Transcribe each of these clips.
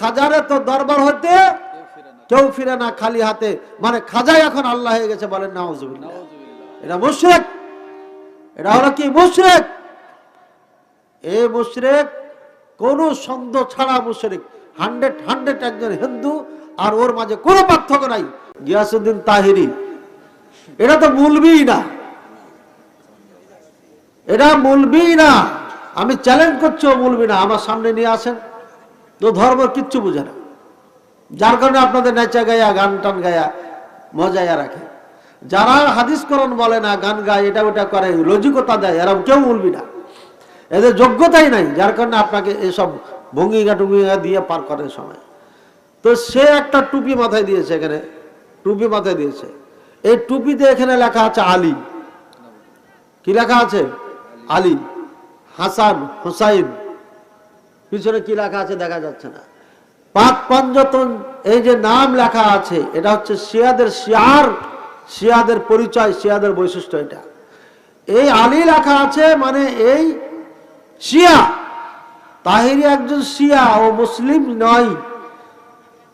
খাজারে তো দরবার হতে কেউ ফিরে না খালি হাতে। মানে খাজাই এখন আল্লাহ হয়ে গেছে বলেন, নাউজুবিল্লাহ। এটা মুশরিক। এটা হলো কি মুশরিক? এ মুশরিক কোন সন্দেহ ছাড়া মুশরিক। হান্ড্রেড হান্ড্রেড একজন হিন্দু আর ওর মাঝে কোনো পার্থক্য নাই। গিয়াসুদ্দিন তাহিরি। এটা তো মূলবি না। এটা মূলবি না। আমি চ্যালেঞ্জ করছি ও মূলবি না। আমার সামনে নিয়ে আসেন। তো ধর্ম কিচ্ছু বুঝে না। যার কারণে আপনাদের নেচা গায়া, গান টান গায়া মজায়া রাখে। যারা হাদিস করণ বলে না, গান গায়, এটা ওটা করে, লজিকতা দেয় এরা কেউ বলবি না। এদের যোগ্যতাই নাই, যার কারণে আপনাকে এসব ভঙ্গিগা টুঙ্গিগা দিয়ে পার করে সময় তো সে একটা টুপি মাথায় দিয়েছে এখানে, টুপি মাথায় দিয়েছে। এই টুপিতে এখানে লেখা আছে আলী। কি লেখা আছে? আলী। হাসান, হুসাইন। পিছনে কি লেখা আছে দেখা যাচ্ছে না। পাক পঞ্জতন, এই যে নাম লেখা আছে, এটা হচ্ছে শিয়াদের শিয়ার, শিয়াদের পরিচয়, শিয়াদের বৈশিষ্ট্য এটা। এই আলী লেখা আছে মানে এই শিয়া। তাহিরি একজন শিয়া ও মুসলিম নয়।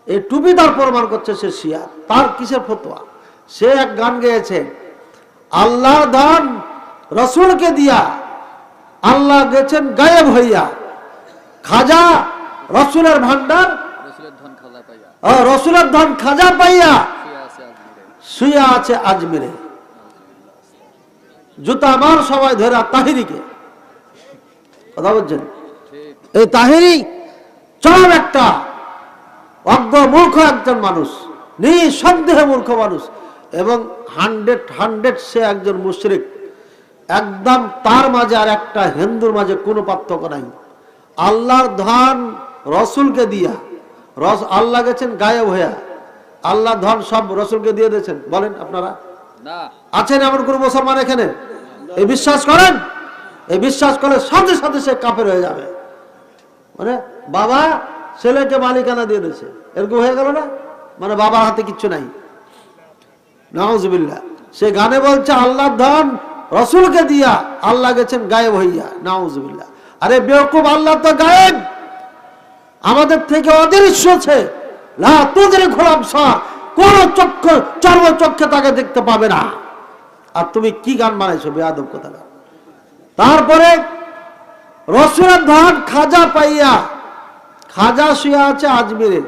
এই টুপি তার প্রমাণ করছে সে শিয়া। তার কিসের ফতোয়া? সে এক গান গেয়েছে, আল্লাহর দান রসুলকে দিয়া, আল্লাহ গেছেন গায়েব হইয়া। খাজা, রসুলের ভান্ডার রসুলের ধন খাজা পাইয়া শুয়ে আছে আজমিরে। জুতা আমার সবাই ধরে তাহিরিকে। কথা বলছেন? এই তাহিরি চরম একটা অজ্ঞ মূর্খ একজন মানুষ, নিঃসন্দেহে মূর্খ মানুষ এবং হান্ড্রেড হান্ড্রেড সে একজন মুশরিক। একদম তার মাঝে আর একটা হিন্দুর মাঝে কোনো পার্থক্য নাই। আল্লাহর ধন রসুলকে দিয়া। রস আল্লাহ গেছেন গায়েব হইয়া। আল্লাহ ধন সব রসুলকে দিয়ে দিয়েছেন। বলেন আপনারা। আছেন এমন কোন মুসলমান এখানে? এই বিশ্বাস করেন? এই বিশ্বাস করলে সাথে সাথে সে কাফের হয়ে যাবে। মানে বাবা ছেলেকে মালিকানা দিয়ে দিয়েছে। এরকম হয়ে গেল না? মানে বাবার হাতে কিচ্ছু নাই। নাউজবিল্লা সে গানে বলছে আল্লাহ ধন রসুলকে দিয়া আল্লাহ গেছেন গায়েব হইয়া। নাউজবিল্লা আরে বেওকুব আল্লাহ তো গায়েব। আমাদের থেকে অদৃশ্য আছে লা তোদের ঘোলাম সা কোন চক্ষু, চর্ম চক্ষে তাকে দেখতে পাবে না। আর তুমি কি গান বানাইছো বেয়াদব কথা তারপরে রসুলের ধন খাজা পাইয়া, খাজা শুয়ে আছে আজমিরে।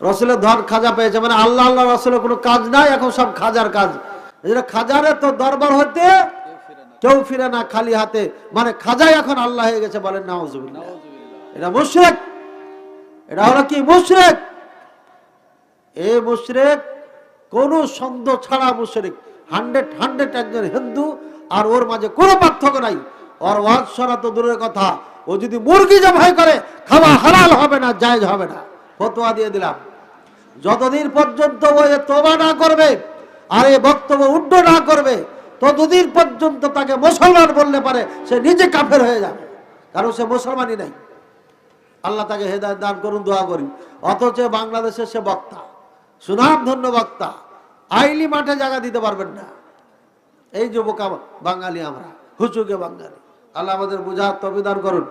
রসুলের ধন খাজা পেয়েছে মানে আল্লাহ আল্লাহ, রসুলের কোনো কাজ নাই, এখন সব খাজার কাজ। যেটা খাজারে তো দরবার হতে কেউ ফিরে না না খালি হাতে। মানে খাজাই এখন আল্লাহ হয়ে গেছে বলেন, নাউজুবিল্লাহ। এটা মুশরিক। এটা হলো কি মুশরিক? এ মুশরিক কোন সন্দেহ ছাড়া মুশরিক। হান্ড্রেড হান্ড্রেড একজন হিন্দু আর ওর মাঝে কোনো পার্থক্য নাই। ওর ওয়াজ শোনা তো দূরের কথা। ও যদি মুরগি জবাই করে, খাওয়া হালাল হবে না, জায়েজ হবে না। ফতোয়া দিয়ে দিলাম। যতদিন পর্যন্ত ও এ তোবা না করবে, আর এই বক্তব্য উড্ড না করবে ততদিন পর্যন্ত তাকে মুসলমান বললে পারে, সে নিজে কাফের হয়ে যাবে। কারণ সে মুসলমানই নাই। আল্লাহ তাকে হেদায় দান করুন, দোয়া করি। অথচ বাংলাদেশের সে বক্তা সুনাম ধন্য বক্তা, আইলি মাঠে জায়গা দিতে পারবেন না। এই যুবক বোকা বাঙালি আমরা, হুচুকে বাঙালি। আল্লাহ আমাদের বুঝার তবিদান করুন।